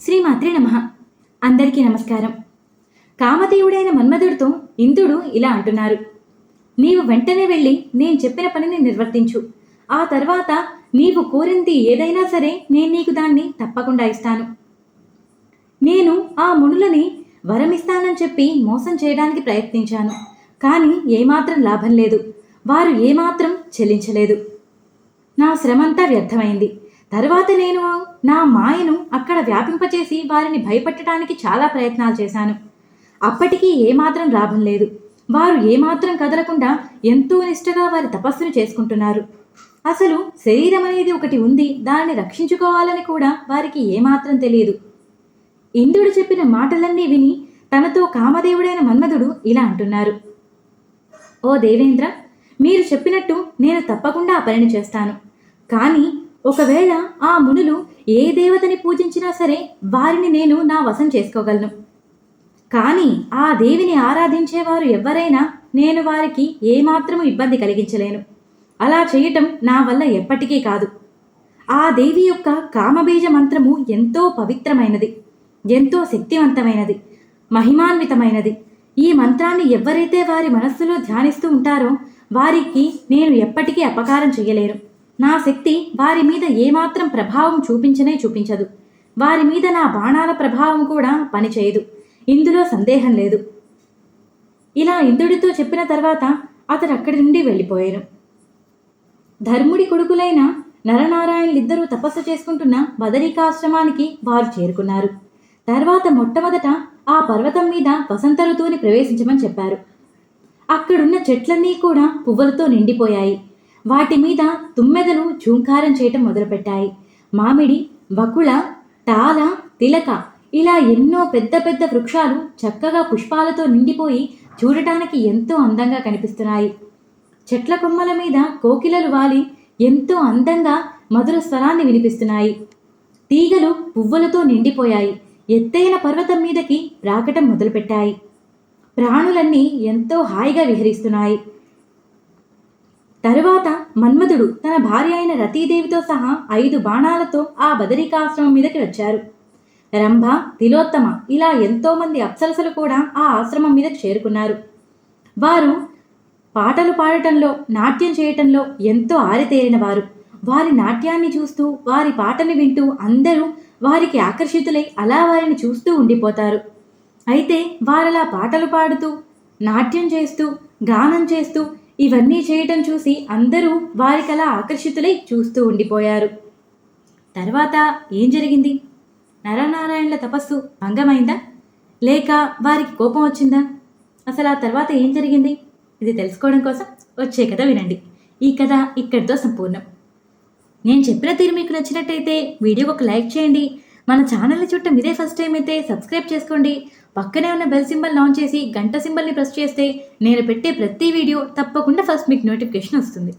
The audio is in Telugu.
శ్రీమాత్రి నమ. అందరికీ నమస్కారం. కామదేవుడైన మన్మధుడితో ఇంద్రుడు ఇలా అంటున్నారు. నీవు వెంటనే వెళ్ళి నేను చెప్పిన పనిని నిర్వర్తించు. ఆ తర్వాత నీవు కోరింది ఏదైనా సరే నేను నీకు దాన్ని తప్పకుండా ఇస్తాను. నేను ఆ మునులని వరమిస్తానని చెప్పి మోసం చేయడానికి ప్రయత్నించాను. కానీ ఏమాత్రం లాభం లేదు. వారు ఏమాత్రం చెల్లించలేదు. నా శ్రమంతా వ్యర్థమైంది. తర్వాత నేను నా మాయను అక్కడ వ్యాపింపచేసి వారిని భయపెట్టడానికి చాలా ప్రయత్నాలు చేశాను. అప్పటికీ ఏమాత్రం లాభం లేదు. వారు ఏమాత్రం కదలకుండా ఎంతో నిష్టగా వారి తపస్సును చేసుకుంటున్నారు. అసలు శరీరం అనేది ఒకటి ఉంది దానిని రక్షించుకోవాలని కూడా వారికి ఏమాత్రం తెలియదు ఇంద్రుడు చెప్పిన మాటలన్నీ విని తనతో కామదేవుడైన మన్మధుడు ఇలా అంటున్నారు. ఓ దేవేంద్ర మీరు చెప్పినట్టు నేను తప్పకుండా ఆ పనిని చేస్తాను. కానీ ఒకవేళ ఆ మునులు ఏ దేవతని పూజించినా సరే వారిని నేను నా వశం చేసుకోగలను. కానీ ఆ దేవిని ఆరాధించేవారు ఎవరైనా నేను వారికి ఏమాత్రము ఇబ్బంది కలిగించలేను. అలా చేయటం నా వల్ల ఎప్పటికీ కాదు. ఆ దేవి యొక్క కామబీజ మంత్రము ఎంతో పవిత్రమైనది ఎంతో శక్తివంతమైనది మహిమాన్వితమైనది. ఈ మంత్రాన్ని ఎవరైతే వారి మనస్సులో ధ్యానిస్తూ ఉంటారో వారికి నేను ఎప్పటికీ అపకారం చేయలేను. నా శక్తి వారి మీద ఏమాత్రం ప్రభావం చూపించనే చూపించదు. వారి మీద నా బాణాల ప్రభావం కూడా పనిచేయదు. ఇందులో సందేహం లేదు. ఇలా ఇంద్రుడితో చెప్పిన తర్వాత అతడు అక్కడి నుండి వెళ్ళిపోయారు. ధర్ముడి కొడుకులైన నరనారాయణులిద్దరూ తపస్సు చేసుకుంటున్న బదరికాశ్రమానికి వారు చేరుకున్నారు. తర్వాత మొట్టమొదట ఆ పర్వతం మీద వసంత ఋతువుని ప్రవేశించమని చెప్పారు. అక్కడున్న చెట్లన్నీ కూడా పువ్వులతో నిండిపోయాయి. వాటి మీద తుమ్మెదలు చూంకారం చేయటం మొదలుపెట్టాయి. మామిడి వకుళ తాల తిలక ఇలా ఎన్నో పెద్ద పెద్ద వృక్షాలు చక్కగా పుష్పాలతో నిండిపోయి చూడటానికి ఎంతో అందంగా కనిపిస్తున్నాయి. చెట్ల కొమ్మల మీద కోకిలలు వాలి ఎంతో అందంగా మధుర స్వరాన్ని వినిపిస్తున్నాయి. తీగలు పువ్వులతో నిండిపోయాయి. ఎత్తైన పర్వతం మీదకి రాకటం మొదలుపెట్టాయి. ప్రాణులన్నీ ఎంతో హాయిగా విహరిస్తున్నాయి. తరువాత మన్మధుడు తన భార్య అయిన రతీదేవితో సహా ఐదు బాణాలతో ఆ బదరికాశ్రమం మీదకి వచ్చారు. రంభ తిలోత్తమ ఇలా ఎంతోమంది అప్సరసలు కూడా ఆ ఆశ్రమం మీదకి చేరుకున్నారు. వారు పాటలు పాడటంలో నాట్యం చేయటంలో ఎంతో ఆరితేరిన వారు. వారి నాట్యాన్ని చూస్తూ వారి పాటలు వింటూ అందరూ వారికి ఆకర్షితులై అలా వారిని చూస్తూ ఉండిపోతారు. అయితే వారలా పాటలు పాడుతూ నాట్యం చేస్తూ గానం చేస్తూ ఇవన్నీ చేయటం చూసి అందరూ వారికలా ఆకర్షితులై చూస్తూ ఉండిపోయారు. తర్వాత ఏం జరిగింది? నరనారాయణుల తపస్సు భంగమైందా? లేక వారికి కోపం వచ్చిందా? అసలు ఆ తర్వాత ఏం జరిగింది? ఇది తెలుసుకోవడం కోసం వచ్చే కథ వినండి. ఈ కథ ఇక్కడితో సంపూర్ణం. నేను చెప్పిన తీరు మీకు నచ్చినట్టయితే వీడియోకి ఒక లైక్ చేయండి. మన ఛానల్ని చుట్టం ఇదే ఫస్ట్ టైం అయితే సబ్స్క్రైబ్ చేసుకోండి. పక్కనే ఉన్న బెల్ సింబల్ లాంచ్ చేసి గంట సింబల్ని ప్రెస్ చేస్తే నేను పెట్టే ప్రతి వీడియో తప్పకుండా ఫస్ట్ మీకు నోటిఫికేషన్ వస్తుంది.